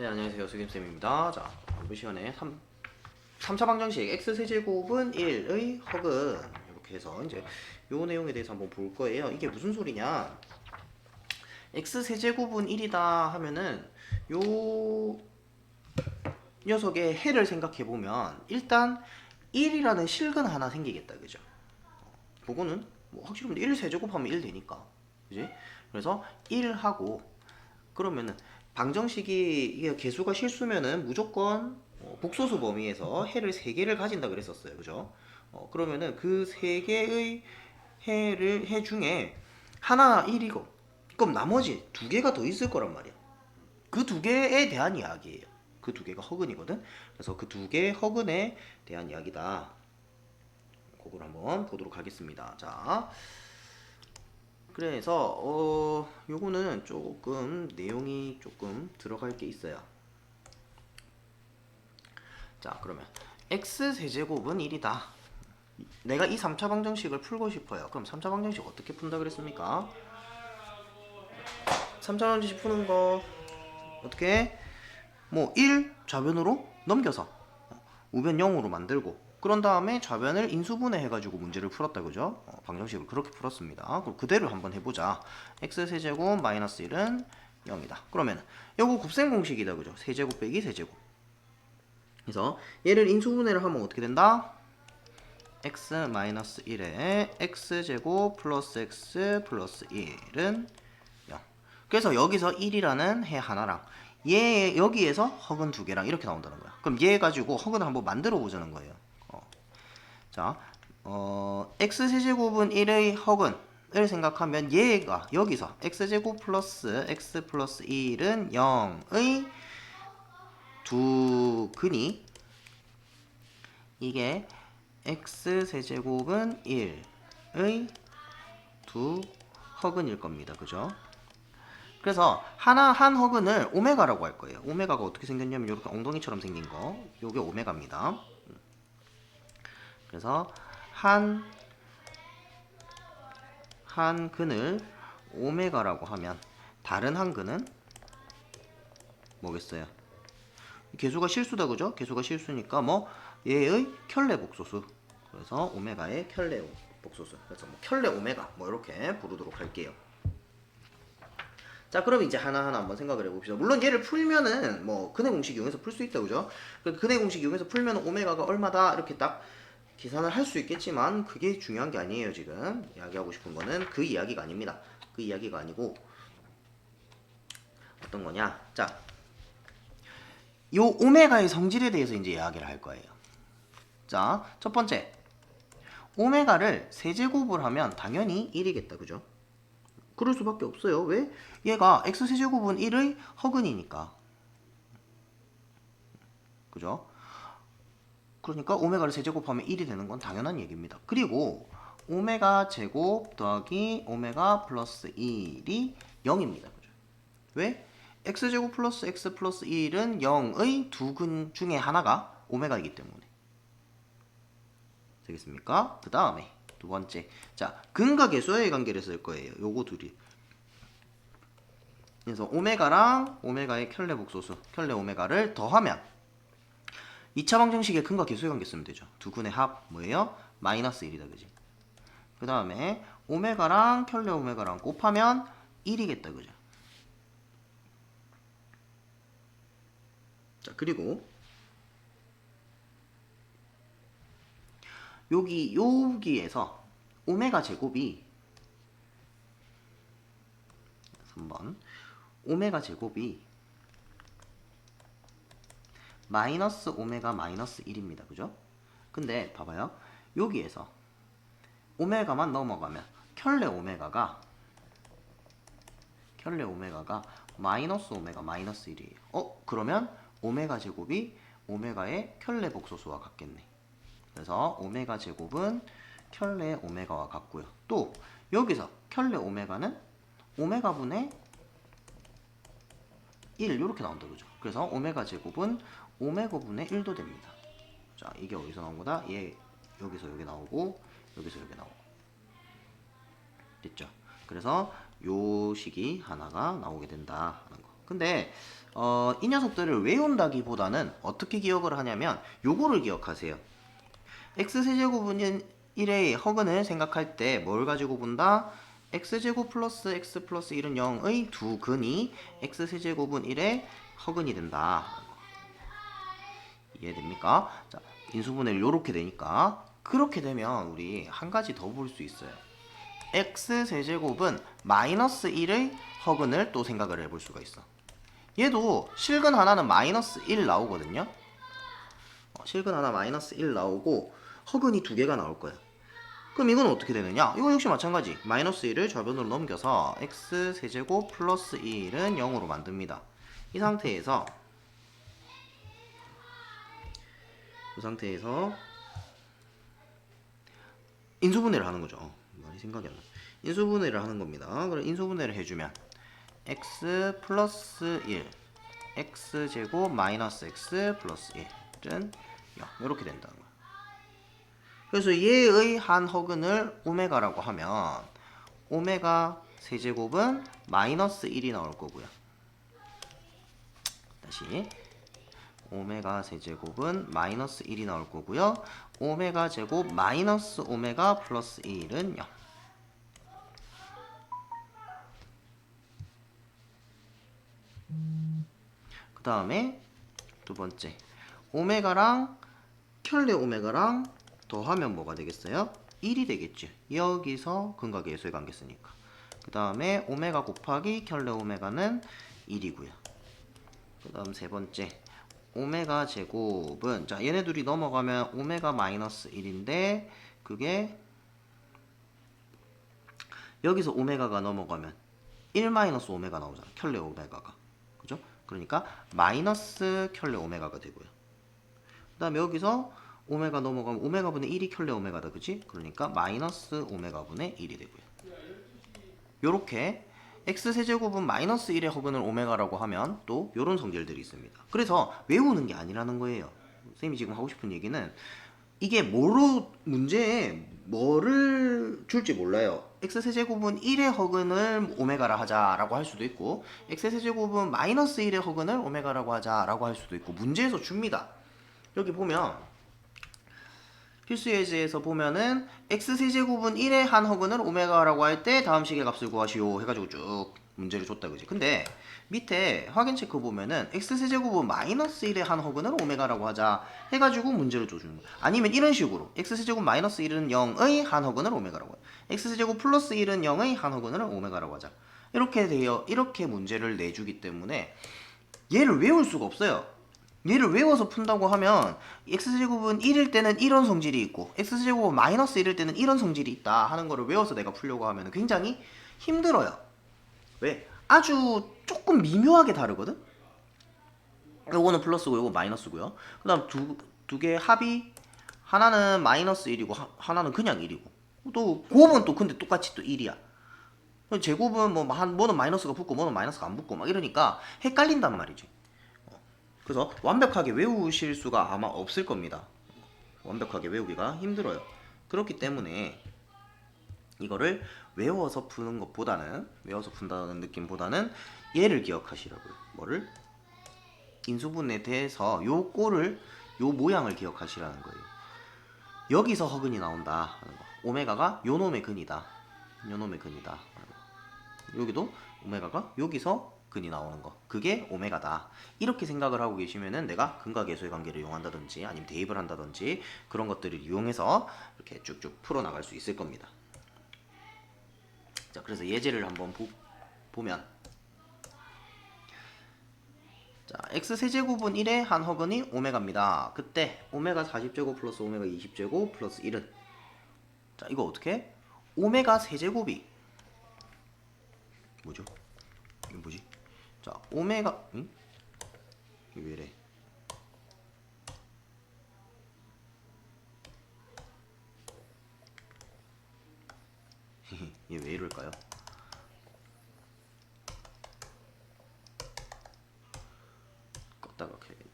네 안녕하세요. 수김쌤입니다. 자 시간에 3, 3차 방정식 x세제곱은 1의 허근 이렇게 해서 이제 요 내용에 대해서 한번 볼 거예요. 이게 무슨 소리냐? X세제곱은 1이다 하면은 요 녀석의 해를 생각해 보면 일단 1이라는 실근 하나 생기겠다. 그죠? 그거는 뭐 확실히 1 세제곱하면 1 되니까. 그지? 그래서 1하고 그러면은 방정식이 개수가 실수면은 무조건 어, 복소수 범위에서 해를 세 개를 가진다 그랬었어요. 그죠? 어, 그러면은 그 세 개의 해를 해 중에 하나 1이고 그럼 나머지 두 개가 더 있을 거란 말이야. 그 두 개에 대한 이야기예요. 그 두 개가 허근이거든. 그래서 그 두 개의 허근에 대한 이야기다. 그걸 한번 보도록 하겠습니다. 자, 그래서 어 요거는 조금 내용이 조금 들어갈 게 있어요. 자 그러면 x 세제곱은 1이다. 내가 이 3차 방정식을 풀고 싶어요. 그럼 3차 방정식 어떻게 푼다 그랬습니까? 3차 방정식 푸는 거 어떻게? 뭐 1 좌변으로 넘겨서 우변 0으로 만들고 그런 다음에 좌변을 인수분해 해가지고 문제를 풀었다 그죠? 어, 방정식을 그렇게 풀었습니다. 그럼 그대로 한번 해보자. x 세제곱 마이너스 1은 0이다. 그러면 요거 곱셈 공식이다 그죠? 세제곱 빼기 세제곱. 그래서 얘를 인수분해를 하면 어떻게 된다? x 마이너스 1에 x 제곱 플러스 x 플러스 1은 0. 그래서 여기서 1이라는 해 하나랑 얘 여기에서 허근 두 개랑 이렇게 나온다는 거야. 그럼 얘 가지고 허근을 한번 만들어 보자는 거예요. 어. 자, 어, x 세제곱은 1의 허근을 생각하면 얘가 여기서 x 제곱 플러스 x 플러스 1은 0의 두 근이 이게 x 세제곱은 1의 두 허근일 겁니다. 그죠? 그래서 하나 한 허근을 오메가라고 할 거예요. 오메가가 어떻게 생겼냐면 이렇게 엉덩이처럼 생긴 거. 요게 오메가입니다. 그래서 한, 한 근을 오메가라고 하면 다른 한 근은 뭐겠어요? 개수가 실수다 그죠? 개수가 실수니까 뭐 얘의 켤레 복소수. 그래서 오메가의 켤레 복소수. 그래서 뭐 켤레 오메가 뭐 이렇게 부르도록 할게요. 자, 그럼 이제 하나하나 한번 생각을 해봅시다. 물론 얘를 풀면은 뭐 근해 공식 이용해서 풀 수 있다, 그죠? 그 근해 공식 이용해서 풀면 오메가가 얼마다 이렇게 딱 계산을 할 수 있겠지만 그게 중요한 게 아니에요, 지금. 이야기하고 싶은 거는 그 이야기가 아닙니다. 그 이야기가 아니고 어떤 거냐? 자, 요 오메가의 성질에 대해서 이제 이야기를 할 거예요. 자, 첫 번째. 오메가를 세제곱을 하면 당연히 1이겠다, 그죠? 그럴 수밖에 없어요. 왜? 얘가 x 세제곱은 1의 허근이니까. 그죠? 그러니까 오메가를 세제곱하면 1이 되는 건 당연한 얘기입니다. 그리고 오메가 제곱 더하기 오메가 플러스 1이 0입니다. 그죠? 왜? x제곱 플러스 x 플러스 1은 0의 두 근 중에 하나가 오메가이기 때문에. 되겠습니까? 그 다음에 두 번째. 자, 근과 계수의 관계를 쓸 거예요. 요거 둘이. 그래서 오메가랑 오메가의 켤레 복소수, 켤레 오메가를 더하면 2차 방정식의 근과 계수의 관계 쓰면 되죠. 두 근의 합 뭐예요? 마이너스 1이다. 그지? 그 다음에 오메가랑 켤레 오메가랑 곱하면 1이겠다. 그죠? 자, 그리고 여기 여기에서 오메가 제곱이 3번 오메가 제곱이 마이너스 오메가 마이너스 1입니다. 그죠? 근데 봐봐요. 여기에서 오메가만 넘어가면 켤레 오메가가 켤레 오메가가 마이너스 오메가 마이너스 1이에요. 어? 그러면 오메가 제곱이 오메가의 켤레 복소수와 같겠네. 그래서 오메가 제곱은 켤레 오메가와 같고요. 또 여기서 켤레 오메가는 오메가분의 1 이렇게 나온다 그죠? 그래서 오메가 제곱은 오메가분의 1도 됩니다. 자 이게 어디서 나온 거다? 얘 여기서 여기 나오고 여기서 여기 나오고 됐죠? 그래서 요 식이 하나가 나오게 된다 하는 거. 근데 어, 이 녀석들을 외운다기보다는 어떻게 기억을 하냐면 요거를 기억하세요. x세제곱은 1의 허근을 생각할 때 뭘 가지고 본다? x제곱 플러스 x 플러스 1은 0의 두 근이 x세제곱은 1의 허근이 된다. 이해됩니까? 자, 인수분해를 요렇게 되니까 그렇게 되면 우리 한 가지 더 볼 수 있어요. x 세제곱은 마이너스 1의 허근을 또 생각을 해볼 수가 있어. 얘도 실근 하나는 마이너스 1 나오거든요. 어, 실근 하나 마이너스 1 나오고 허근이 두 개가 나올 거야. 그럼 이건 어떻게 되느냐? 이거 역시 마찬가지. 마이너스 1을 좌변으로 넘겨서 x 세제곱 플러스 1은 0으로 만듭니다. 이 상태에서 이 상태에서 인수분해를 하는 거죠. 어, 말이 생각이 안 나. 인수분해를 하는 겁니다. 그래 인수분해를 해주면 x 플러스 1 x 제곱 마이너스 x 플러스 1은 0 이렇게 된다는 거야. 그래서 얘의 한 허근을 오메가라고 하면 오메가 세제곱은 마이너스 1이 나올 거고요. 다시 오메가 세제곱은 마이너스 1이 나올 거고요. 오메가 제곱 마이너스 오메가 플러스 1은 0. 그 다음에 두 번째 오메가랑 켤레 오메가랑 더하면 뭐가 되겠어요? 1이 되겠지. 여기서 근각의 예수의 관계 쓰니까. 그 다음에 오메가 곱하기 켤레 오메가는 1이고요. 그 다음 세 번째 오메가 제곱은 자 얘네 둘이 넘어가면 오메가 마이너스 1인데 그게 여기서 오메가가 넘어가면 1 마이너스 오메가 나오잖아. 켤레 오메가가. 그죠? 그러니까 마이너스 켤레 오메가가 되고요. 그 다음에 여기서 오메가 넘어가면 오메가 분의 1이 켤레 오메가다. 그치? 그러니까 마이너스 오메가 분의 1이 되고요. 요렇게 x세제곱은 마이너스 1의 허근을 오메가라고 하면 또 요런 성질들이 있습니다. 그래서 외우는 게 아니라는 거예요. 선생님이 지금 하고 싶은 얘기는 이게 뭐로 문제에 뭐를 줄지 몰라요. x세제곱은 1의 허근을 오메가라 하자라고 할 수도 있고 x세제곱은 마이너스 1의 허근을 오메가라고 하자라고 할 수도 있고 문제에서 줍니다. 여기 보면 필수 예제에서 보면은 x 세제곱은 1의 한 허근을 오메가라고 할 때 다음 식의 값을 구하시오 해가지고 쭉 문제를 줬다 그지. 근데 밑에 확인 체크 보면은 x 세제곱은 마이너스 1의 한 허근을 오메가라고 하자 해가지고 문제를 줘주는 거야 아니면 이런 식으로 x 세제곱 마이너스 1은 0의 한 허근을 오메가라고 해 x 세제곱 플러스 1은 0의 한 허근을 오메가라고 하자. 이렇게 되어 이렇게 문제를 내주기 때문에 얘를 외울 수가 없어요 얘를 외워서 푼다고 하면 x제곱은 1일 때는 이런 성질이 있고 x제곱은 마이너스 1일 때는 이런 성질이 있다 하는 거를 외워서 내가 풀려고 하면 굉장히 힘들어요. 왜? 아주 조금 미묘하게 다르거든? 요거는 플러스고 요거 마이너스고요. 그 다음 두, 두 개 합이 하나는 마이너스 1이고 하, 하나는 그냥 1이고 또 곱은 또 근데 똑같이 또 1이야. 제곱은 뭐 한 뭐는 마이너스가 붙고 뭐는 마이너스가 안 붙고 막 이러니까 헷갈린단 말이지. 그래서 완벽하게 외우실 수가 아마 없을 겁니다. 완벽하게 외우기가 힘들어요. 그렇기 때문에 이거를 외워서 푸는 것보다는 외워서 푼다는 느낌보다는 얘를 기억하시라고요. 뭐를 인수분에 대해서 요 꼴을 요 모양을 기억하시라는 거예요. 여기서 허근이 나온다. 오메가가 요 놈의 근이다. 요 놈의 근이다. 여기도 오메가가 여기서 근이 나오는 거. 그게 오메가다. 이렇게 생각을 하고 계시면은 내가 근각예수의 관계를 이용한다든지 아니면 대입을 한다든지 그런 것들을 이용해서 이렇게 쭉쭉 풀어 나갈 수 있을 겁니다. 자 그래서 예제를 한번 보, 보면. 자 x 세제곱은 1의 한 허근이 오메가입니다. 그때 오메가 40제곱 플러스 오메가 20제곱 플러스 1은? 자 이거 어떻게? 오메가 세제곱이 뭐죠? 자, 오메가 응? 이게 왜래? 얘 왜 이럴까요? 껐다가 켜야겠네.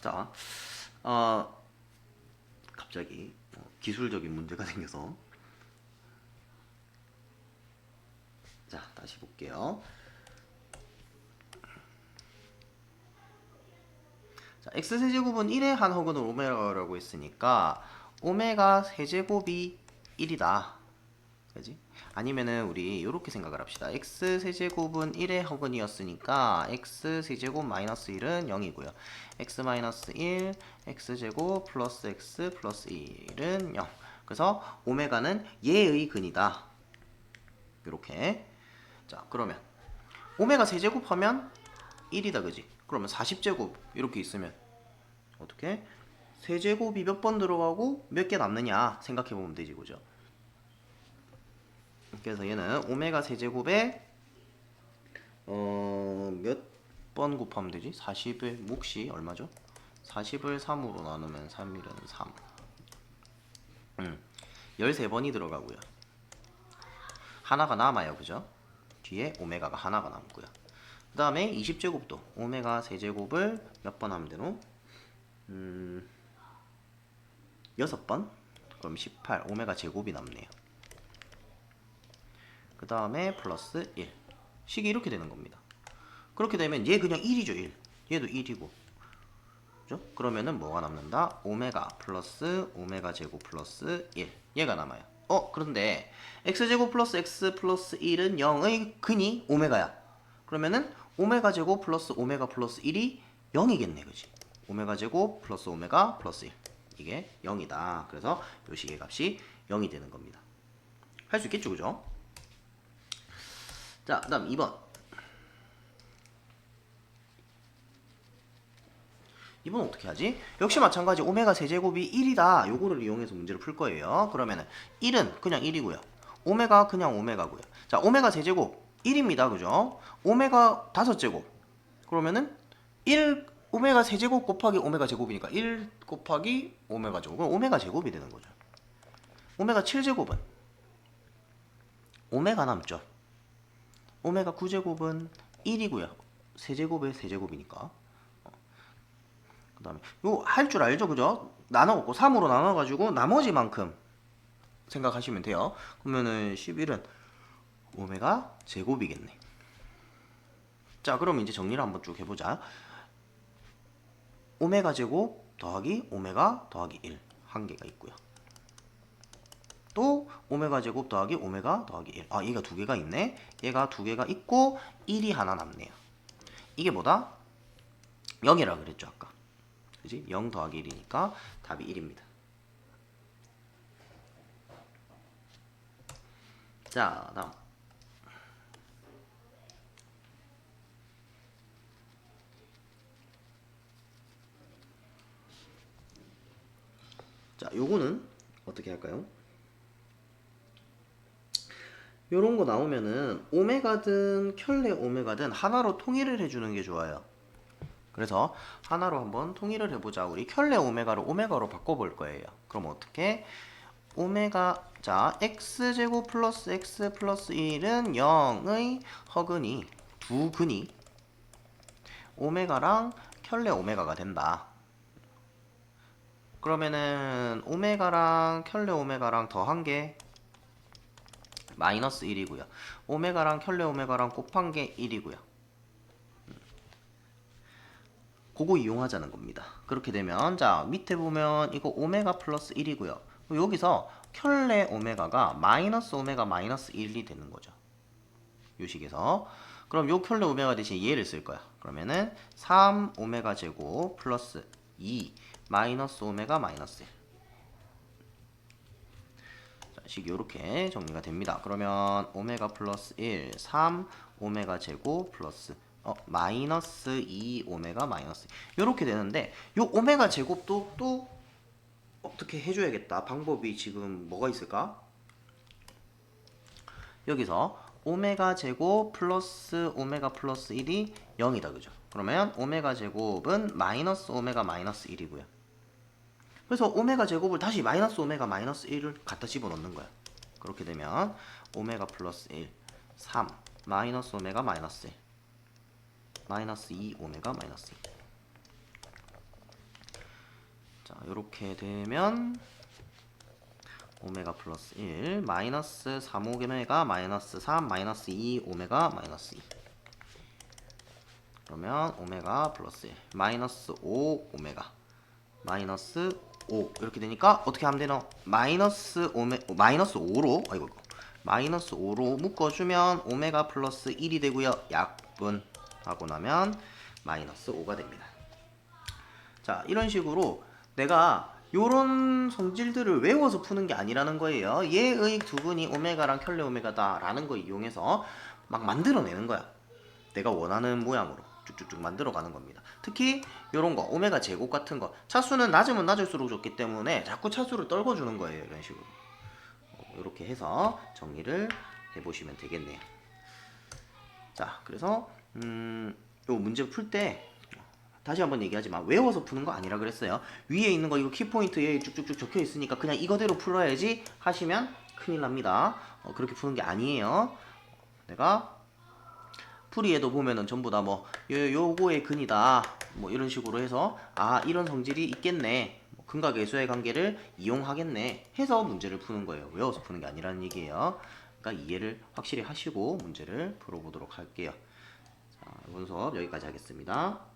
자, 어, 갑자기 어, 기술적인 문제가 생겨서 다시 볼게요. 자, x 세제곱은 1의 한 허근을 오메가라고 했으니까 오메가 세제곱이 1이다. 그지? 아니면은 우리 이렇게 생각을 합시다. x 세제곱은 1의 허근이었으니까 x 세제곱 마이너스 1은 0이고요. x 마이너스 1, x 제곱 플러스 x 플러스 1은 0. 그래서 오메가는 얘의 근이다. 이렇게. 자, 그러면 오메가 세제곱 하면 1이다. 그지? 그러면 40제곱 이렇게 있으면 어떻게? 세제곱이 몇 번 들어가고 몇 개 남느냐 생각해 보면 되지. 그죠? 그래서 얘는 오메가 세제곱에 어, 몇 번 곱하면 되지? 40의 몫이 얼마죠? 40을 3으로 나누면 3일은 3. 음. 13번이 들어가고요. 하나가 남아요. 그죠? 뒤에 오메가가 하나가 남고요. 그 다음에 20제곱도 오메가 세제곱을 몇 번 하면 되노? 음, 6번? 그럼 18 오메가 제곱이 남네요. 그 다음에 플러스 1 식이 이렇게 되는 겁니다. 그렇게 되면 얘 그냥 1이죠 1 얘도 1이고 그죠? 그러면은 뭐가 남는다? 오메가 플러스 오메가 제곱 플러스 1 얘가 남아요. 어 그런데 x제곱 플러스 x 플러스 1은 0의 근이 오메가야. 그러면은 오메가 제곱 플러스 오메가 플러스 1이 0이겠네 그지? 오메가 제곱 플러스 오메가 플러스 1 이게 0이다. 그래서 요 식의 값이 0이 되는 겁니다. 할 수 있겠죠 그죠? 자, 그 다음 2번. 2번 어떻게 하지? 역시 마찬가지 오메가 세제곱이 1이다. 요거를 이용해서 문제를 풀 거예요. 그러면은 1은 그냥 1이고요. 오메가 그냥 오메가고요. 자, 오메가 세제곱 1입니다. 그죠? 오메가 5제곱. 그러면은 1 오메가 세제곱 곱하기 오메가 제곱이니까 1 곱하기 오메가 제곱. 그럼 오메가 제곱이 되는 거죠. 오메가 7제곱은 오메가 남죠. 오메가 9제곱은 1이고요. 세제곱의 세제곱이니까. 그 다음에 요 할 줄 알죠? 그죠? 나눠갖고 3으로 나눠가지고 나머지만큼 생각하시면 돼요. 그러면은 11은 오메가 제곱이겠네. 자, 그럼 이제 정리를 한번 쭉 해보자. 오메가 제곱 더하기 오메가 더하기 1 한 개가 있고요. 또 오메가 제곱 더하기 오메가 더하기 1. 아, 얘가 두 개가 있네. 얘가 두 개가 있고 1이 하나 남네요. 이게 뭐다? 0이라 그랬죠, 아까. 그지? 0 더하기 1이니까 답이 1입니다. 자, 다음. 자, 요거는 어떻게 할까요? 요런 거 나오면은 오메가든 켤레 오메가든 하나로 통일을 해주는 게 좋아요. 그래서 하나로 한번 통일을 해보자. 우리 켤레 오메가를 오메가로 바꿔볼 거예요. 그럼 어떻게? 오메가 자 x 제곱 플러스 x 플러스 1은 0의 허근이 두 근이 오메가랑 켤레 오메가가 된다. 그러면은 오메가랑 켤레 오메가랑 더한 게 마이너스 1이고요. 오메가랑 켤레 오메가랑 곱한 게 1이고요. 그거 이용하자는 겁니다. 그렇게 되면 자 밑에 보면 이거 오메가 플러스 1이고요. 여기서 켤레 오메가가 마이너스 오메가 마이너스 1이 되는 거죠. 요 식에서 그럼 요 켤레 오메가 대신 얘를 쓸 거야. 그러면은 3 오메가 제곱 플러스 2 마이너스 오메가 마이너스 1 자, 식이 이렇게 정리가 됩니다. 그러면 오메가 플러스 1 3 오메가 제곱 플러스 어, 마이너스 2 오메가 마이너스 이렇게 되는데 요 오메가 제곱도 또 어떻게 해줘야겠다? 방법이 지금 뭐가 있을까? 여기서 오메가 제곱 플러스 오메가 플러스 1이 0이다 그죠? 그러면 오메가 제곱은 마이너스 오메가 마이너스 1이고요. 그래서 오메가 제곱을 다시 마이너스 오메가 마이너스 1을 갖다 집어넣는 거야. 그렇게 되면 오메가 플러스 1 3 마이너스 오메가 마이너스 1 마이너스 2 오메가 마이너스 2. 자, 이렇게 되면 오메가 플러스 1 마이너스 3 오메가 마이너스 3 마이너스 2 오메가 마이너스 2 그러면 오메가 플러스 1 마이너스 5 오메가 마이너스 5 이렇게 되니까 어떻게 하면 되노? 마이너스 오메 마이너스 5로 아이고. 마이너스 5로 묶어주면 오메가 플러스 1이 되고요 약분 하고 나면 마이너스 5가 됩니다 자 이런 식으로 내가 요런 성질들을 외워서 푸는 게 아니라는 거예요 얘의 두근이 오메가랑 켤레 오메가다 라는 거 이용해서 막 만들어내는 거야 내가 원하는 모양으로 쭉쭉쭉 만들어 가는 겁니다. 특히 이런 거 오메가 제곱 같은 거 차수는 낮으면 낮을수록 좋기 때문에 자꾸 차수를 떨궈 주는 거예요. 이런 식으로 이렇게 해서 정리를 해 보시면 되겠네요. 자, 그래서 음, 요 문제 풀 때 다시 한번 얘기하지만 외워서 푸는 거 아니라 그랬어요. 위에 있는 거 이거 키포인트에 쭉쭉쭉 적혀 있으니까 그냥 이거대로 풀어야지 하시면 큰일 납니다. 어, 그렇게 푸는 게 아니에요. 내가 풀이에도 보면은 전부 다 뭐 요거의 근이다 뭐 이런 식으로 해서 아 이런 성질이 있겠네 뭐 근과 계수의 관계를 이용하겠네 해서 문제를 푸는 거예요 외워서 푸는 게 아니라는 얘기예요 그러니까 이해를 확실히 하시고 문제를 풀어보도록 할게요 수업 여기까지 하겠습니다